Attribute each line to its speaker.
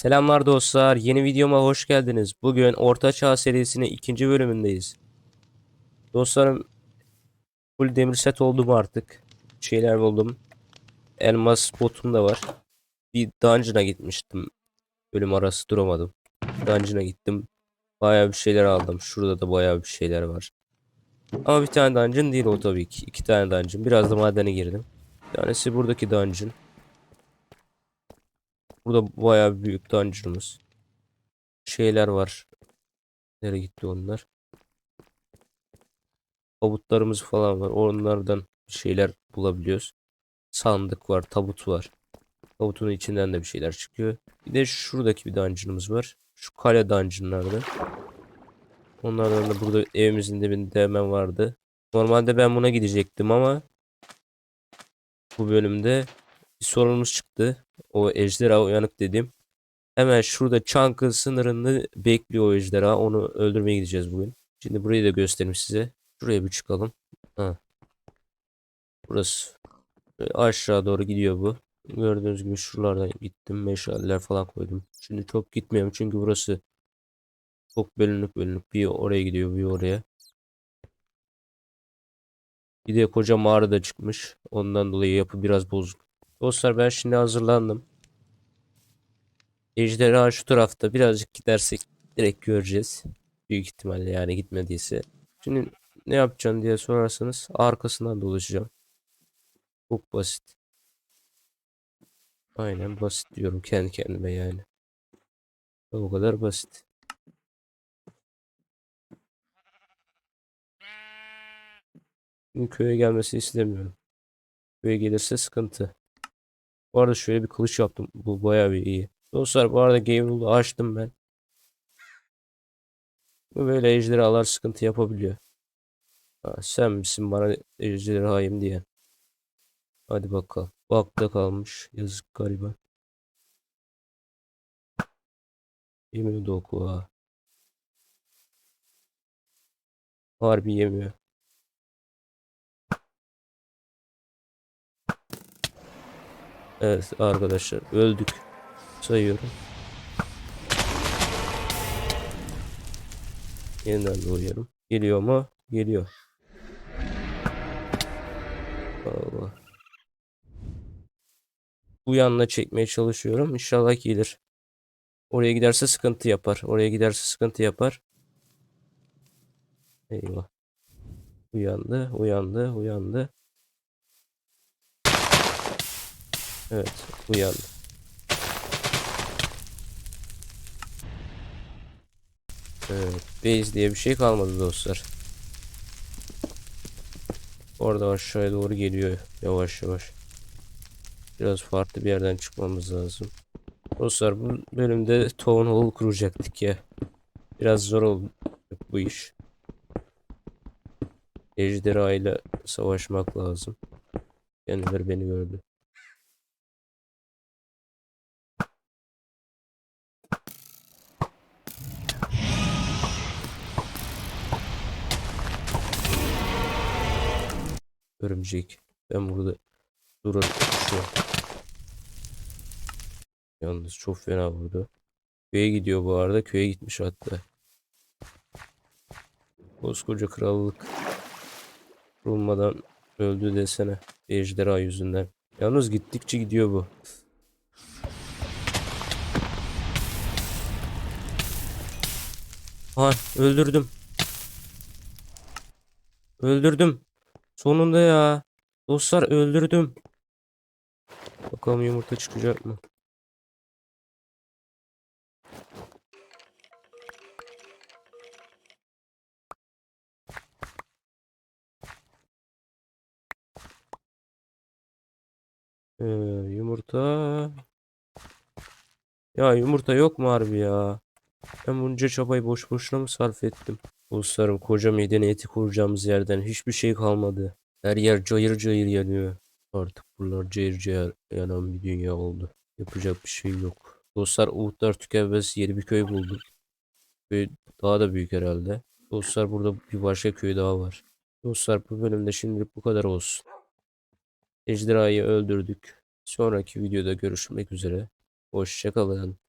Speaker 1: Selamlar dostlar. Yeni videoma hoş geldiniz. Bugün Orta Çağ serisinin ikinci bölümündeyiz. Dostlarım full demir set oldum artık. Şeyler buldum. Elmas botum da var. Bir dungeon'a gitmiştim. Bölüm arası duramadım. Dungeon'a gittim. Bayağı bir şeyler aldım. Şurada da bayağı bir şeyler var. Ama bir tane dungeon değil o tabii ki. İki tane dungeon. Biraz da madene girdim. Bir tanesi buradaki dungeon. Burada bayağı büyük dungeon'ımız. Şeyler var. Nereye gitti onlar? Tabutlarımız falan var. Onlardan şeyler bulabiliyoruz. Sandık var, tabut var. Tabutun içinden de bir şeyler çıkıyor. Bir de şuradaki bir dungeon'ımız var. Şu kale dungeon'larda. Onlardan da burada evimizin dibinde hemen vardı. Normalde ben buna gidecektim ama bu bölümde bir sorunumuz çıktı. O ejderha uyanık dedim. Hemen şurada Çankı sınırını bekliyor o ejderha. Onu öldürmeye gideceğiz bugün. Şimdi burayı da göstereyim size. Şuraya bir çıkalım. Ha. Burası. Aşağı doğru gidiyor bu. Gördüğünüz gibi şuralardan gittim. Meşaleler falan koydum. Şimdi çok gitmiyorum çünkü burası çok bölünük bölünük. Bir oraya gidiyor bir oraya. Bir de koca mağara da çıkmış. Ondan dolayı yapı biraz bozuk. Dostlar ben şimdi hazırlandım. Ejderha şu tarafta birazcık gidersek direkt göreceğiz. Büyük ihtimalle yani gitmediyse. Şimdi ne yapacaksın diye sorarsanız arkasından dolaşacağım. Çok basit. Aynen basit diyorum kendi kendime yani. O kadar basit. Şimdi köye gelmesi istemiyorum. Köye gelirse sıkıntı. Bu arada şöyle bir kılıç yaptım. Bu bayağı bir iyi. Dostlar bu arada Game Rule'u açtım ben. Bu böyle ejderhalar sıkıntı yapabiliyor. Ha, sen misin bana ejderhayım diyen. Hadi bakalım. Bakta kalmış. Yazık gariban. Yemiyor da oku ha. Harbi yemiyor. Evet arkadaşlar öldük. Sayıyorum. Yeniden doğuyorum. Geliyor mu? Geliyor. Allah. Bu yanına çekmeye çalışıyorum. İnşallah gelir. Oraya giderse sıkıntı yapar. Oraya giderse sıkıntı yapar. Eyvah. Uyandı, uyandı, uyandı. Evet, uyandı. Evet, base diye bir şey kalmadı dostlar. Orada aşağıya doğru geliyor yavaş yavaş. Biraz farklı bir yerden çıkmamız lazım. Dostlar bu bölümde Town Hall kuracaktık ya. Biraz zor oldu bu iş. Ejderha ile savaşmak lazım. Kendileri beni gördü. Örümcek. Ben burada durarım. Şu. Yalnız çok fena vurdu. Köye gidiyor bu arada. Köye gitmiş hatta. Koskoca krallık kurulmadan öldü desene. Ejderha yüzünden. Yalnız gittikçe gidiyor bu. Ha öldürdüm. Öldürdüm. Sonunda ya. Dostlar öldürdüm. Bakalım yumurta çıkacak mı? Ee, yumurta. Ya yumurta yok mu harbi ya? Ben bunca çabayı boş boşuna mı sarf ettim? Dostlarım koca medeniyeti kuracağımız yerden hiçbir şey kalmadı. Her yer cayır cayır yanıyor. Artık buralar cayır cayır yanan bir dünya oldu. Yapacak bir şey yok. Dostlar Uğutlar tükenmez yeni bir köy buldum. Köy daha da büyük herhalde. Dostlar burada bir başka köy daha var. Dostlar bu bölümde şimdilik bu kadar olsun. Ejderhayı öldürdük. Sonraki videoda görüşmek üzere. Hoşçakalın.